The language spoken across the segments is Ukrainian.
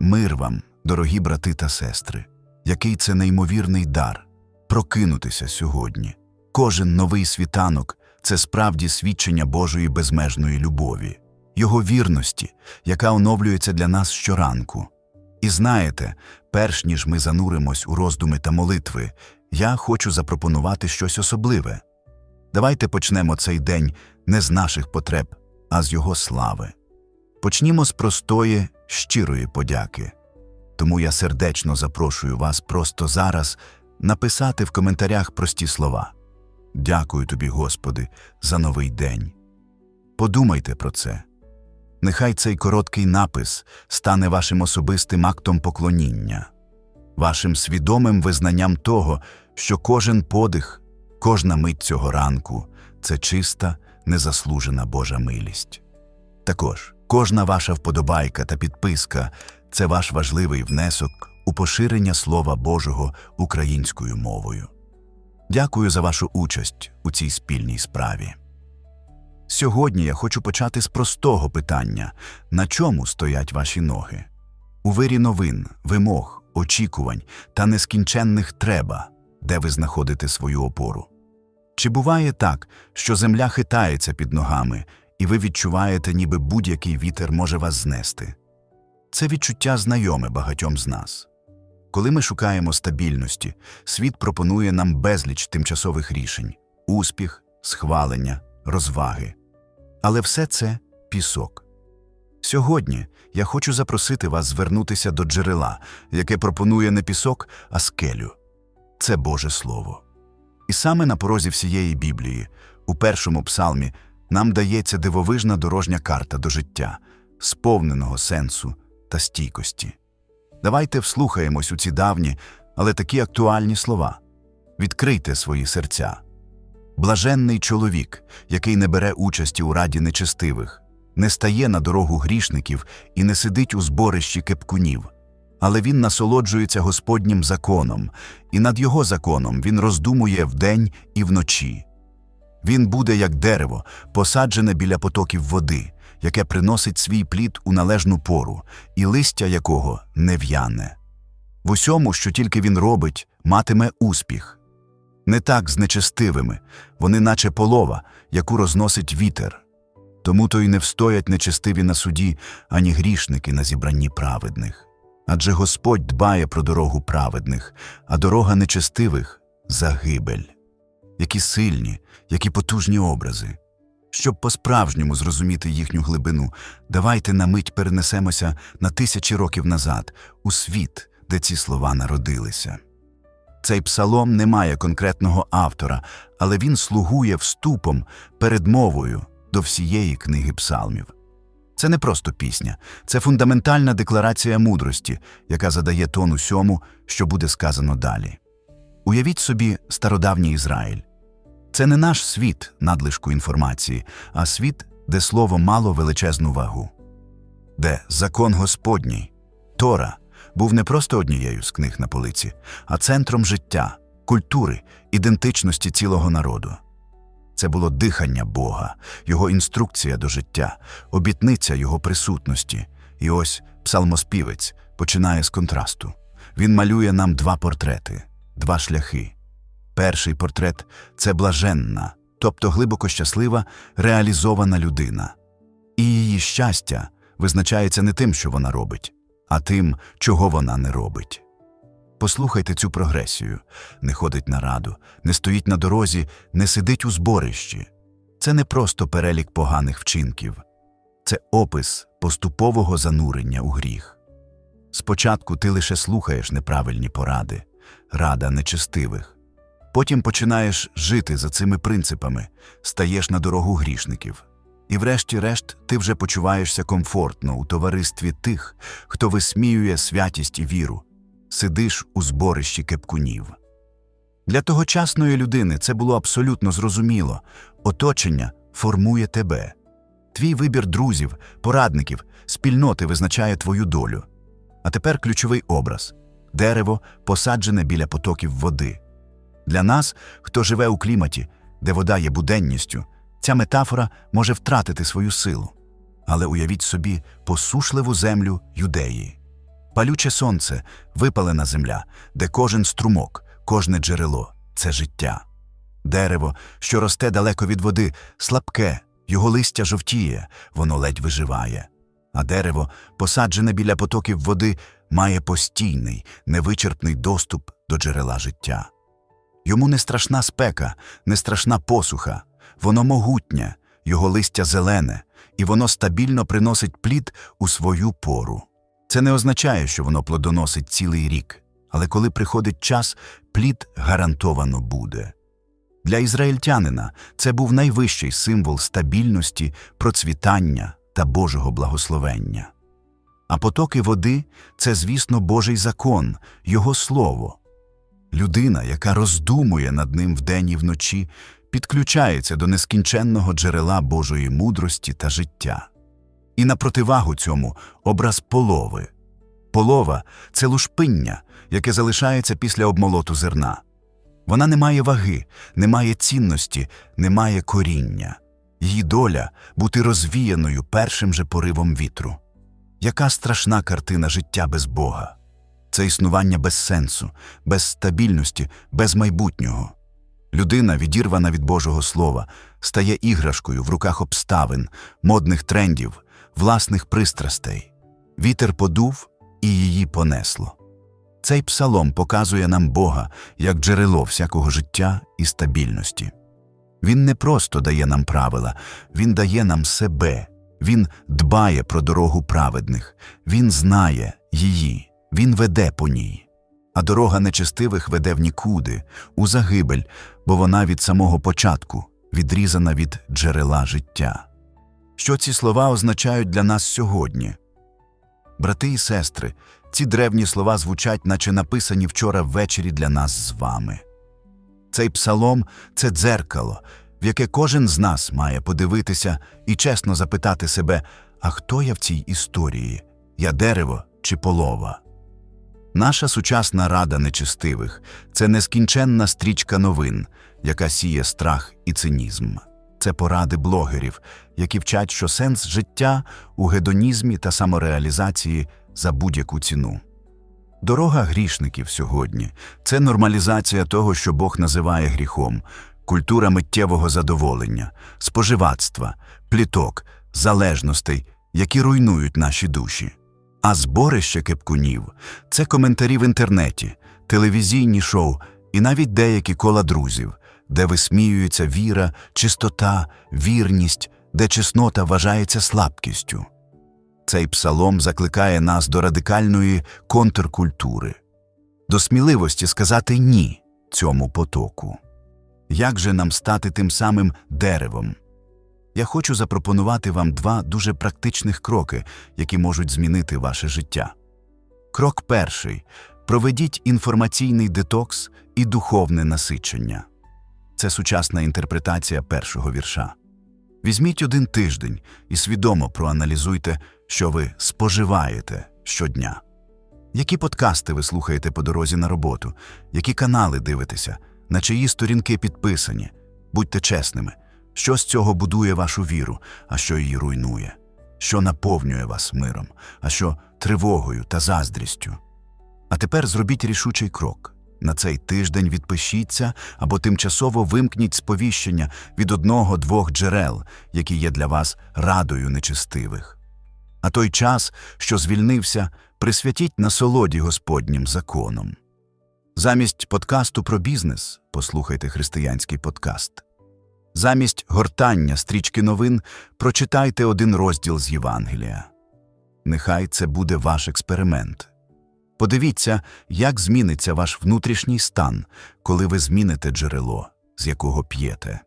Мир вам, дорогі брати та сестри, який це неймовірний дар прокинутися сьогодні. Кожен новий світанок це справді свідчення Божої безмежної любові, Його вірності, яка оновлюється для нас щоранку. І знаєте, перш ніж ми зануримось у роздуми та молитви, я хочу запропонувати щось особливе. Давайте почнемо цей день не з наших потреб, а з Його слави. Почнімо з простої, щирої подяки. Тому я сердечно запрошую вас просто зараз написати в коментарях прості слова. Дякую тобі, Господи, за новий день. Подумайте про це. Нехай цей короткий напис стане вашим особистим актом поклоніння, вашим свідомим визнанням того, що кожен подих, кожна мить цього ранку це чиста, незаслужена Божа милість. Також кожна ваша вподобайка та підписка це ваш важливий внесок у поширення Слова Божого українською мовою. Дякую за вашу участь у цій спільній справі. Сьогодні я хочу почати з простого питання: на чому стоять ваші ноги? У вирі новин, вимог, очікувань та нескінченних треба, де ви знаходите свою опору. Чи буває так, що земля хитається під ногами, і ви відчуваєте, ніби будь-який вітер може вас знести? Це відчуття знайоме багатьом з нас. Коли ми шукаємо стабільності, світ пропонує нам безліч тимчасових рішень успіх, схвалення, розваги. Але все це пісок. Сьогодні я хочу запросити вас звернутися до джерела, яке пропонує не пісок, а скелю. Це Боже Слово. І саме на порозі всієї Біблії, у першому псалмі, нам дається дивовижна дорожня карта до життя, сповненого сенсу та стійкості. Давайте вслухаємось у ці давні, але такі актуальні слова. Відкрийте свої серця. Блаженний чоловік, який не бере участі у раді нечестивих, не стає на дорогу грішників і не сидить у зборищі кепкунів, але він насолоджується Господнім законом, і над його законом він роздумує вдень і вночі. Він буде як дерево, посаджене біля потоків води, яке приносить свій плід у належну пору, і листя якого не в'яне. В усьому, що тільки він робить, матиме успіх. Не так з нечестивими, вони наче полова, яку розносить вітер. Тому то й не встоять нечестиві на суді, ані грішники на зібранні праведних. Адже Господь дбає про дорогу праведних, а дорога нечестивих загибель. Які сильні, які потужні образи. Щоб по-справжньому зрозуміти їхню глибину, давайте на мить перенесемося на тисячі років назад, у світ, де ці слова народилися. Цей псалом не має конкретного автора, але він слугує вступом, передмовою до всієї книги псалмів. Це не просто пісня, це фундаментальна декларація мудрості, яка задає тон усьому, що буде сказано далі. Уявіть собі стародавній Ізраїль. Це не наш світ надлишку інформації, а світ, де слово мало величезну вагу, де закон Господній, Тора, був не просто однією з книг на полиці, а центром життя, культури, ідентичності цілого народу. Це було дихання Бога, його інструкція до життя, обітниця його присутності. І ось псалмоспівець починає з контрасту. Він малює нам два портрети, два шляхи. Перший портрет це блаженна, тобто глибоко щаслива, реалізована людина. І її щастя визначається не тим, що вона робить, а тим, чого вона не робить. Послухайте цю прогресію не ходить на раду, не стоїть на дорозі, не сидить у зборищі. Це не просто перелік поганих вчинків, це опис поступового занурення у гріх. Спочатку ти лише слухаєш неправильні поради, рада нечестивих. Потім починаєш жити за цими принципами, стаєш на дорогу грішників. І врешті-решт ти вже почуваєшся комфортно у товаристві тих, хто висміює святість і віру, сидиш у зборищі кепкунів. Для тогочасної людини це було абсолютно зрозуміло оточення формує тебе. Твій вибір друзів, порадників, спільноти визначає твою долю. А тепер ключовий образ дерево, посаджене біля потоків води. Для нас, хто живе у кліматі, де вода є буденністю, ця метафора може втратити свою силу. Але уявіть собі посушливу землю юдеї. Палюче сонце, випалена земля, де кожен струмок, кожне джерело це життя. Дерево, що росте далеко від води, слабке, його листя жовтіє, воно ледь виживає. А дерево, посаджене біля потоків води, має постійний, невичерпний доступ до джерела життя. Йому не страшна спека, не страшна посуха, воно могутнє, його листя зелене, і воно стабільно приносить плід у свою пору. Це не означає, що воно плодоносить цілий рік, але коли приходить час, плід гарантовано буде. Для ізраїльтянина це був найвищий символ стабільності, процвітання та Божого благословення. А потоки води це, звісно, Божий закон, Його слово. Людина, яка роздумує над ним вдень і вночі, підключається до нескінченного джерела Божої мудрості та життя. І на противагу цьому образ полови. Полова це лушпиння, яке залишається після обмолоту зерна. Вона не має ваги, не має цінності, не має коріння. Її доля бути розвіяною першим же поривом вітру. Яка страшна картина життя без Бога? Це існування без сенсу, без стабільності, без майбутнього. Людина, відірвана від Божого Слова, стає іграшкою в руках обставин, модних трендів, власних пристрастей. Вітер подув і її понесло. Цей псалом показує нам Бога як джерело всякого життя і стабільності. Він не просто дає нам правила, він дає нам себе, він дбає про дорогу праведних, він знає її, він веде по ній. А дорога нечестивих веде в нікуди, у загибель, бо вона від самого початку відрізана від джерела життя. Що ці слова означають для нас сьогодні? Брати і сестри, ці древні слова звучать, наче написані вчора ввечері для нас з вами. Цей псалом це дзеркало, в яке кожен з нас має подивитися і чесно запитати себе, а хто я в цій історії? Я дерево чи полова? Наша сучасна рада нечестивих це нескінченна стрічка новин, яка сіє страх і цинізм. Це поради блогерів, які вчать, що сенс життя у гедонізмі та самореалізації за будь-яку ціну. Дорога грішників сьогодні це нормалізація того, що Бог називає гріхом, культура миттєвого задоволення, споживацтва, пліток, залежностей, які руйнують наші душі. А зборище кепкунів це коментарі в інтернеті, телевізійні шоу і навіть деякі кола друзів, де висміюється віра, чистота, вірність, де чеснота вважається слабкістю. Цей псалом закликає нас до радикальної контркультури, до сміливості сказати ні цьому потоку. Як же нам стати тим самим деревом? Я хочу запропонувати вам два дуже практичних кроки, які можуть змінити ваше життя. Крок перший проведіть інформаційний детокс і духовне насичення. Це сучасна інтерпретація першого вірша. Візьміть один тиждень і свідомо проаналізуйте, що ви споживаєте щодня. Які подкасти ви слухаєте по дорозі на роботу, які канали дивитеся, на чиї сторінки підписані. Будьте чесними, що з цього будує вашу віру, а що її руйнує, що наповнює вас миром, а що тривогою та заздрістю. А тепер зробіть рішучий крок. На цей тиждень відпишіться або тимчасово вимкніть сповіщення від одного-двох джерел, які є для вас радою нечестивих. А той час, що звільнився, присвятіть насолоді Господнім законом. Замість подкасту про бізнес послухайте християнський подкаст. Замість гортання стрічки новин прочитайте один розділ з Євангелія. Нехай це буде ваш експеримент. Подивіться, як зміниться ваш внутрішній стан, коли ви зміните джерело, з якого п'єте.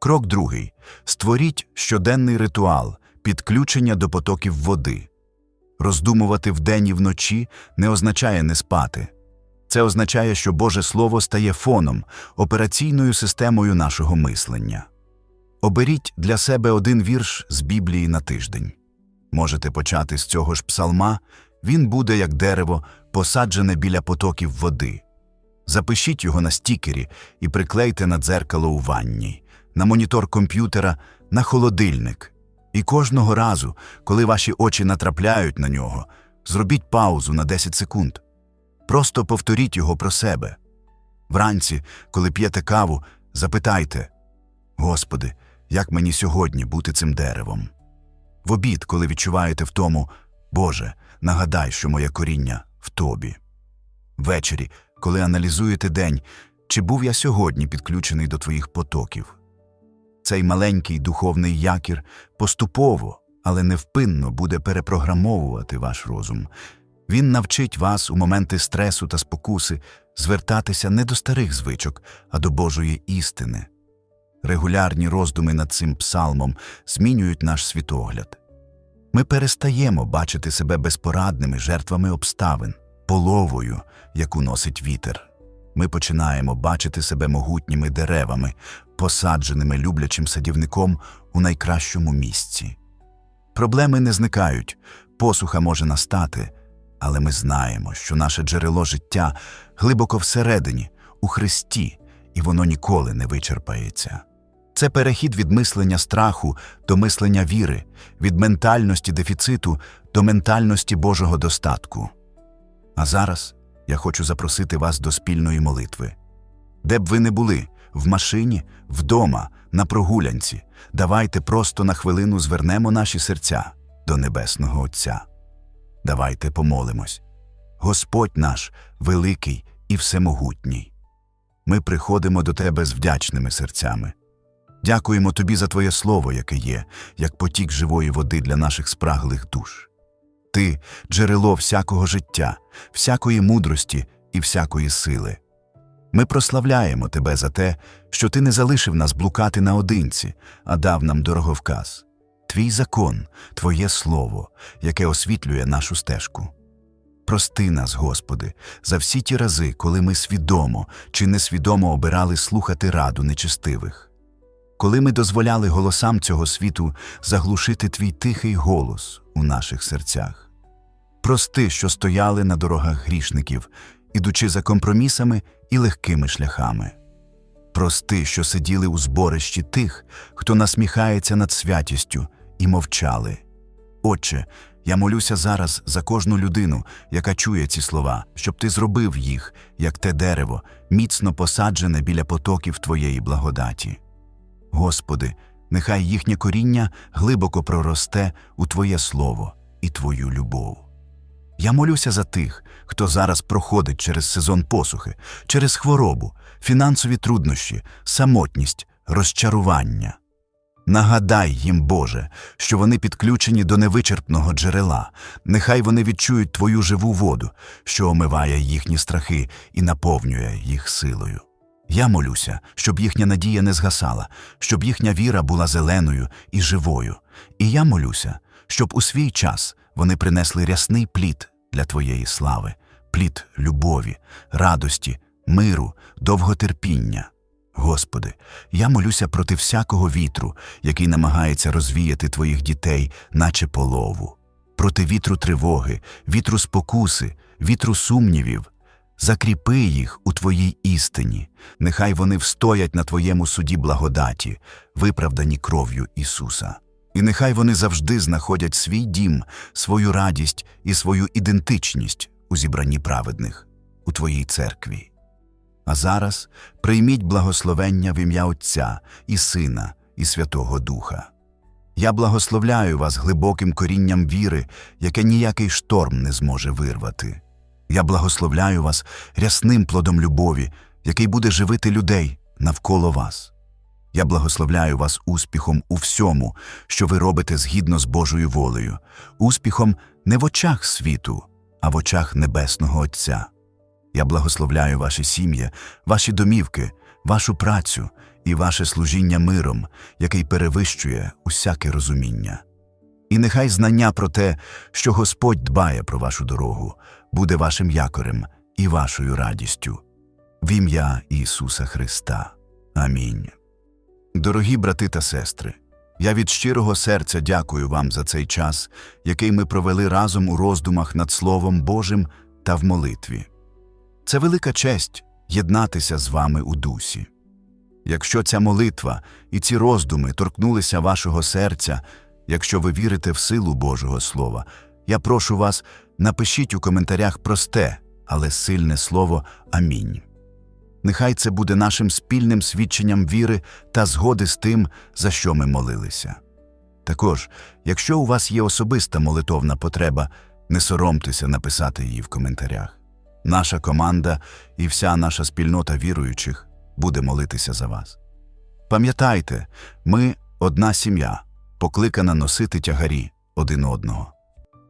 Крок другий. Створіть щоденний ритуал підключення до потоків води. Роздумувати вдень і вночі не означає не спати. Це означає, що Боже Слово стає фоном, операційною системою нашого мислення. Оберіть для себе один вірш з Біблії на тиждень. Можете почати з цього ж псалма, він буде як дерево, посаджене біля потоків води. Запишіть його на стікері і приклейте на дзеркало у ванні, на монітор комп'ютера, на холодильник. І кожного разу, коли ваші очі натрапляють на нього, Зробіть паузу на 10 секунд. Просто повторіть його про себе. Вранці, коли п'єте каву, запитайте Господи, як мені сьогодні бути цим деревом? В обід, коли відчуваєте втому, Боже, нагадай, що моє коріння в тобі. Ввечері, коли аналізуєте день, чи був я сьогодні підключений до твоїх потоків. Цей маленький духовний якір поступово, але невпинно буде перепрограмовувати ваш розум. Він навчить вас у моменти стресу та спокуси звертатися не до старих звичок, а до Божої істини. Регулярні роздуми над цим псалмом змінюють наш світогляд. Ми перестаємо бачити себе безпорадними жертвами обставин, половою, яку носить вітер. Ми починаємо бачити себе могутніми деревами, посадженими люблячим садівником у найкращому місці. Проблеми не зникають, посуха може настати, але ми знаємо, що наше джерело життя глибоко всередині, у Христі, і воно ніколи не вичерпається. Це перехід від мислення страху до мислення віри, від ментальності дефіциту до ментальності Божого достатку. А зараз я хочу запросити вас до спільної молитви. Де б ви не були, в машині, вдома, на прогулянці, давайте просто на хвилину звернемо наші серця до Небесного Отця. Давайте помолимось. Господь наш великий і всемогутній. Ми приходимо до Тебе з вдячними серцями. Дякуємо Тобі за Твоє Слово, яке є, як потік живої води для наших спраглих душ. Ти джерело всякого життя, всякої мудрості і всякої сили. Ми прославляємо Тебе за те, що Ти не залишив нас блукати наодинці, а дав нам дороговказ. Твій закон, Твоє Слово, яке освітлює нашу стежку. Прости нас, Господи, за всі ті рази, коли ми свідомо чи несвідомо обирали слухати раду нечестивих. Коли ми дозволяли голосам цього світу заглушити твій тихий голос у наших серцях. Прости, що стояли на дорогах грішників, ідучи за компромісами і легкими шляхами. Прости, що сиділи у зборищі тих, хто насміхається над святістю, і мовчали. Отче, я молюся зараз за кожну людину, яка чує ці слова, щоб ти зробив їх, як те дерево, міцно посаджене біля потоків твоєї благодаті. Господи, нехай їхнє коріння глибоко проросте у Твоє Слово і Твою любов. Я молюся за тих, хто зараз проходить через сезон посухи, через хворобу, фінансові труднощі, самотність, розчарування. Нагадай їм, Боже, що вони підключені до невичерпного джерела, нехай вони відчують Твою живу воду, що омиває їхні страхи і наповнює їх силою. Я молюся, щоб їхня надія не згасала, щоб їхня віра була зеленою і живою. І я молюся, щоб у свій час вони принесли рясний плід для Твоєї слави, плід любові, радості, миру, довготерпіння. Господи, я молюся проти всякого вітру, який намагається розвіяти Твоїх дітей, наче полову, проти вітру тривоги, вітру спокуси, вітру сумнівів, Закріпи їх у Твоїй істині, нехай вони встоять на Твоєму суді благодаті, виправдані кров'ю Ісуса. І нехай вони завжди знаходять свій дім, свою радість і свою ідентичність у зібранні праведних у Твоїй церкві. А зараз прийміть благословення в ім'я Отця і Сина, і Святого Духа. Я благословляю вас глибоким корінням віри, яке ніякий шторм не зможе вирвати. Я благословляю вас рясним плодом любові, який буде живити людей навколо вас. Я благословляю вас успіхом у всьому, що ви робите згідно з Божою волею, успіхом не в очах світу, а в очах Небесного Отця. Я благословляю ваші сім'ї, ваші домівки, вашу працю і ваше служіння миром, який перевищує усяке розуміння. І нехай знання про те, що Господь дбає про вашу дорогу, буде вашим якорем і вашою радістю. В ім'я Ісуса Христа. Амінь. Дорогі брати та сестри, я від щирого серця дякую вам за цей час, який ми провели разом у роздумах над Словом Божим та в молитві. Це велика честь єднатися з вами у дусі. Якщо ця молитва і ці роздуми торкнулися вашого серця, якщо ви вірите в силу Божого Слова, я прошу вас напишіть у коментарях просте, але сильне слово Амінь. Нехай це буде нашим спільним свідченням віри та згоди з тим, за що ми молилися. Також, якщо у вас є особиста молитовна потреба, не соромтеся написати її в коментарях. Наша команда і вся наша спільнота віруючих буде молитися за вас. Пам'ятайте, ми одна сім'я, покликана носити тягарі один одного.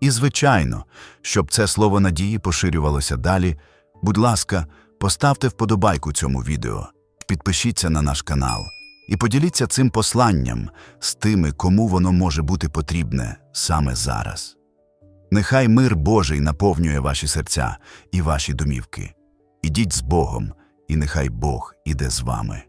І, звичайно, щоб це слово надії поширювалося далі, будь ласка, поставте вподобайку цьому відео, підпишіться на наш канал і поділіться цим посланням з тими, кому воно може бути потрібне саме зараз. Нехай мир Божий наповнює ваші серця і ваші домівки. Ідіть з Богом, і нехай Бог іде з вами.